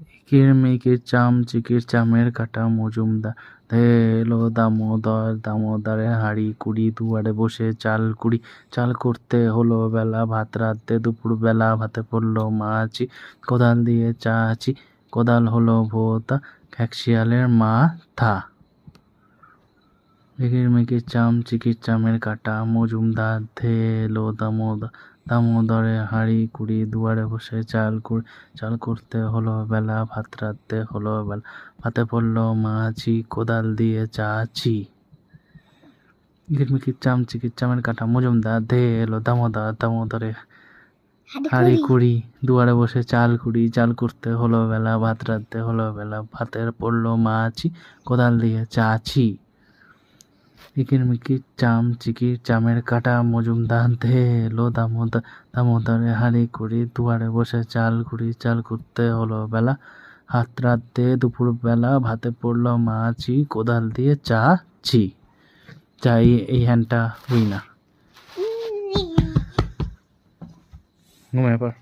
একের মেঘের চাম, চিকির চামের কাটা মজুমদার। এলো দামোদর, দামোদরে হাঁড়ি কুড়ি, দুয়ারে বসে চাল কুড়ি। চাল করতে হলো বেলা, ভাত রাঁধতে দুপুর বেলা, ভাতে পড়ল মাছি। কোদাল দিয়ে চাচি, কোদাল হলো ভোতা খ্যাকশিয়ালের মাথা। একের মেঘের চাম, চিকির চামের কাটা মজুমদার, ধেলো দামোদর। দামোদরে হাঁড়ি কুড়ি দুয়ারে বসে চাল কুড়ি চাল করতে হলো বেলা ভাত রাঁধতে হলো বেলা। ভাতে পড়ল মাছি কোদাল দিয়ে চাচি চিকির চামের কাটা। মজুমদার ধে এলো দামোদর দামোদরে হাঁড়ি কুড়ি। দুয়ারে বসে চাল কুড়ি চাল করতে হলো বেলা ভাত রাঁধতে হলো বেলা। ভাতের পড়ল মাছি কোদাল দিয়ে চাচি ইকির মিকির চাম চিকির চামের কাটা মজুমদার ধে এলো দামোদর দামোদরে হাঁড়ি কুড়ি দুয়ারে বসে চাল কুড়ি চাল করতে হলো বেলা। হাত রাঁধতে দুপুর বেলা ভাতে পড়ল মাছি কোদাল দিয়ে চাচি চাই এই হ্যান্ডটা হই না। ঘুমিয়ে পড়